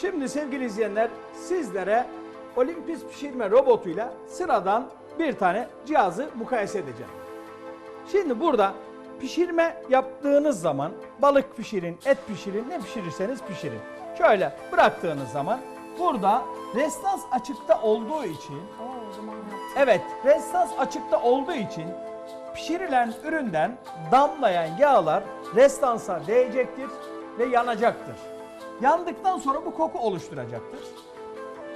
Şimdi sevgili izleyenler sizlere Olympus pişirme robotuyla sıradan bir tane cihazı mukayese edeceğim. Şimdi burada pişirme yaptığınız zaman balık pişirin, et pişirin, ne pişirirseniz pişirin. Şöyle bıraktığınız zaman burada restans açıkta olduğu için Oo. Evet, restans açıkta olduğu için pişirilen üründen damlayan yağlar restansa değecektir ve yanacaktır. Yandıktan sonra bu koku oluşturacaktır.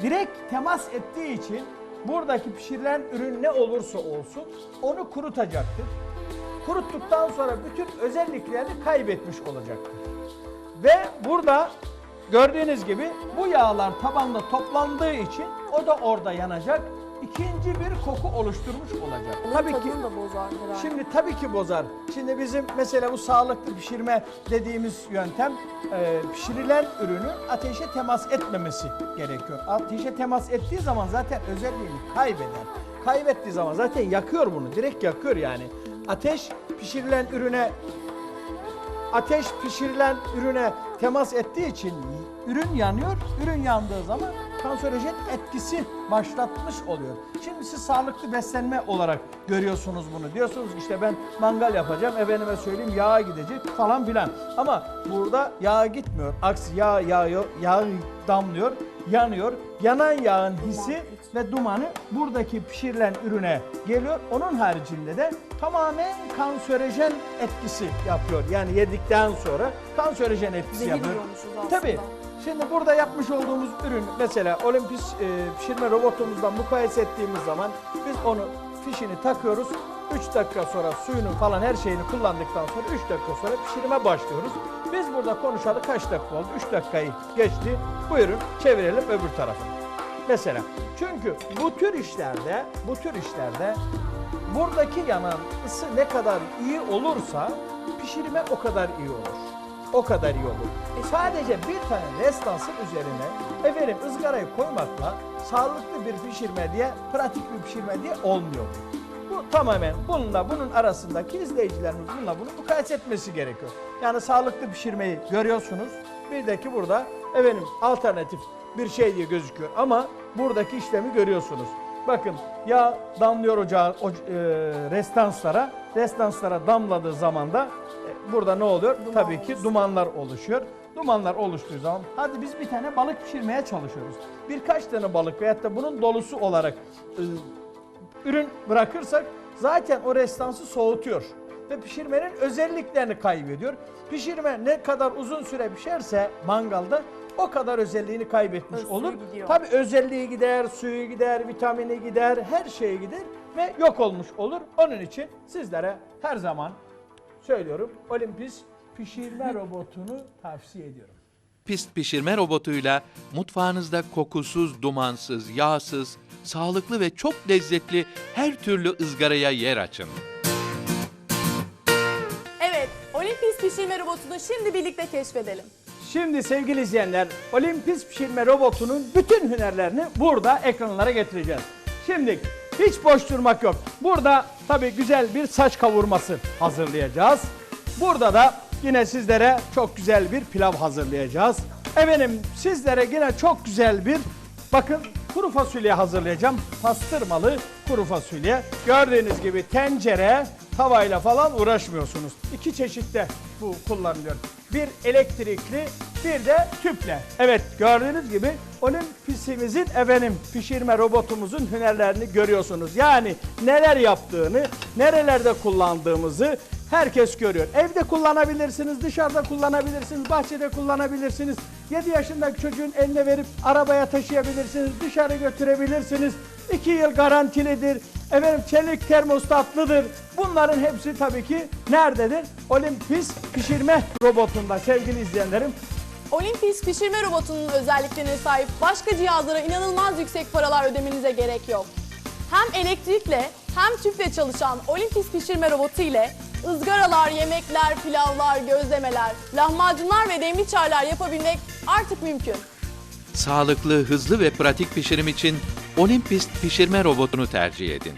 Direkt temas ettiği için buradaki pişirilen ürün ne olursa olsun onu kurutacaktır. Kuruttuktan sonra bütün özelliklerini kaybetmiş olacaktır. Ve burada gördüğünüz gibi bu yağlar tabanda toplandığı için o da orada yanacak. İkinci bir koku oluşturmuş olacak. Onun Tabii ki da bozar herhalde. Şimdi tabii ki bozar. Şimdi bizim mesela bu sağlıklı pişirme dediğimiz yöntem e, pişirilen ürünün ateşe temas etmemesi gerekiyor. Ateşe temas ettiği zaman zaten özelliğini kaybeder. Kaybettiği zaman zaten yakıyor bunu. Direkt yakıyor yani. Ateş pişirilen ürüne ateş pişirilen ürüne temas ettiği için ürün yanıyor. Ürün yandığı zaman kanserojen etkisi başlatmış oluyor. Şimdi siz sağlıklı beslenme olarak görüyorsunuz bunu. Diyorsunuz işte ben mangal yapacağım. Efendime söyleyeyim yağ gidecek falan filan. Ama burada yağ gitmiyor. Aksi yağ yağıyor, yağ damlıyor, yanıyor. Yanan yağın hissi ve dumanı buradaki pişirilen ürüne geliyor. Onun haricinde de tamamen kanserojen etkisi yapıyor. Yani yedikten sonra kanserojen etkisi Zehir yapıyor. Tabii. Şimdi burada yapmış olduğumuz ürün mesela Olympus e, pişirme robotumuzdan mukayese ettiğimiz zaman biz onu fişini takıyoruz. 3 dakika sonra suyunu falan her şeyini kullandıktan sonra 3 dakika sonra pişirime başlıyoruz. Biz burada konuşalı kaç dakika oldu? 3 dakikayı geçti. Buyurun çevirelim öbür tarafa. Mesela çünkü bu tür işlerde bu tür işlerde buradaki yanan ısı ne kadar iyi olursa pişirime o kadar iyi olur. O kadar iyi olur. E sadece bir tane restansın üzerine efendim ızgarayı koymakla sağlıklı bir pişirme diye, pratik bir pişirme diye olmuyor. Bu tamamen bununla bunun arasındaki izleyicilerimiz bununla bunu mukayese etmesi gerekiyor. Yani sağlıklı pişirmeyi görüyorsunuz. Bir de ki burada efendim alternatif bir şey diye gözüküyor ama buradaki işlemi görüyorsunuz. Bakın yağ damlıyor ocağa, o, e, restanslara. Restanslara damladığı zaman da burada ne oluyor? Duman Tabii ki oluşuyor. dumanlar oluşuyor. Dumanlar oluştuğu zaman hadi biz bir tane balık pişirmeye çalışıyoruz. Birkaç tane balık veyahut da bunun dolusu olarak e, ürün bırakırsak zaten o restansı soğutuyor ve pişirmenin özelliklerini kaybediyor. Pişirme ne kadar uzun süre pişerse mangalda o kadar özelliğini kaybetmiş Öz olur. Tabi özelliği gider, suyu gider, vitamini gider, her şey gider ve yok olmuş olur. Onun için sizlere her zaman söylüyorum Olympus pişirme robotunu tavsiye ediyorum. Pist pişirme robotuyla mutfağınızda kokusuz, dumansız, yağsız, sağlıklı ve çok lezzetli her türlü ızgaraya yer açın. Evet, Olympus pişirme robotunu şimdi birlikte keşfedelim. Şimdi sevgili izleyenler Olympus pişirme robotunun bütün hünerlerini burada ekranlara getireceğiz. Şimdi hiç boş durmak yok. Burada tabii güzel bir saç kavurması hazırlayacağız. Burada da yine sizlere çok güzel bir pilav hazırlayacağız. Efendim sizlere yine çok güzel bir bakın kuru fasulye hazırlayacağım. Pastırmalı kuru fasulye. Gördüğünüz gibi tencere, tavayla falan uğraşmıyorsunuz. İki çeşitte bu kullanılıyor. Bir elektrikli, bir de tüple. Evet gördüğünüz gibi Olimpisimizin efendim pişirme robotumuzun hünerlerini görüyorsunuz. Yani neler yaptığını, nerelerde kullandığımızı herkes görüyor. Evde kullanabilirsiniz, dışarıda kullanabilirsiniz, bahçede kullanabilirsiniz. 7 yaşındaki çocuğun eline verip arabaya taşıyabilirsiniz, dışarı götürebilirsiniz. 2 yıl garantilidir. Efendim çelik termostatlıdır. Bunların hepsi tabii ki nerededir? Olympus pişirme robotunda sevgili izleyenlerim. Olympus pişirme robotunun özelliklerine sahip başka cihazlara inanılmaz yüksek paralar ödemenize gerek yok. Hem elektrikle hem tüple çalışan Olympus pişirme robotu ile ızgaralar, yemekler, pilavlar, gözlemeler, lahmacunlar ve demli çaylar yapabilmek artık mümkün. Sağlıklı, hızlı ve pratik pişirim için Olympist pişirme robotunu tercih edin.